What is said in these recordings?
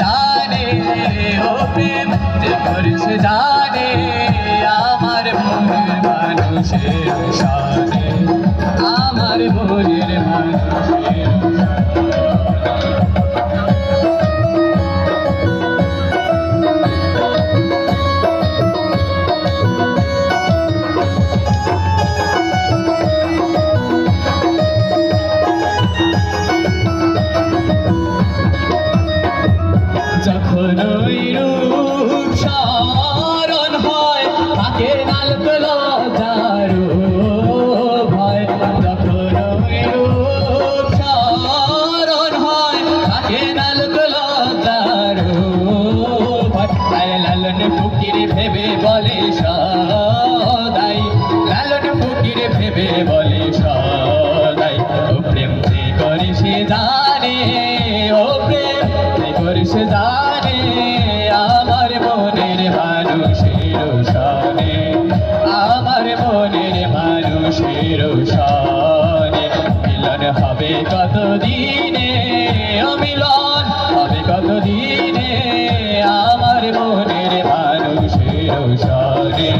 জানে ও প্রেম যে করেছে আমার মনের মানুষের আমার মনের মানুষের যখন ওই রূপ স্মরণ হয়, তাকে নালকল দারু দারু ভয়। লালন ফুকির ভেবে বলে সদাই। লালন ফুকির ভেবে বলে জানে আমার মনের মানুষের সানে আমার মনের মানুষের সানে মিলন হবে কত দিনে হবে কত আমার মনের মানুষের সানে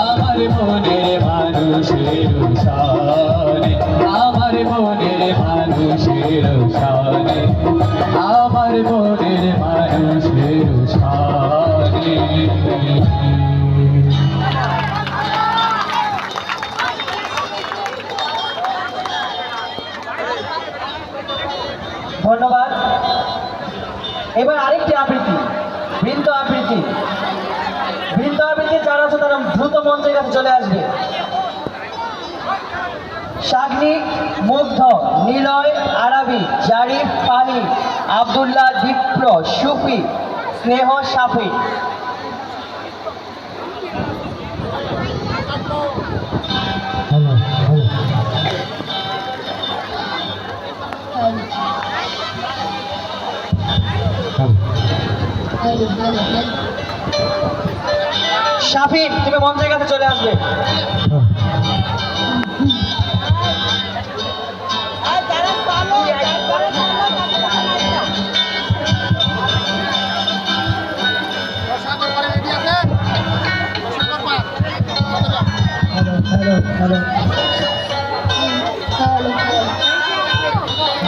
আমার মনের মানুষের সানে আমার মনের মানুষের ধন্যবাদ। এবার আরেকটি আবৃত্তি বৃন্দ আবৃত্তি। বৃন্দ আবৃত্তি যারা আছে তারা দ্রুত মঞ্চের কাছে চলে আসবে। শাগনিক মুগ্ধ নিলয়, আরাবি, জারিফ, পানি, আবদুল্লাহ দীপ্র, সুফি, স্নেহ সাফি। শাফিন তুমি মঞ্চের কাছে চলে আসবে।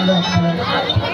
Hello hello hello hello hello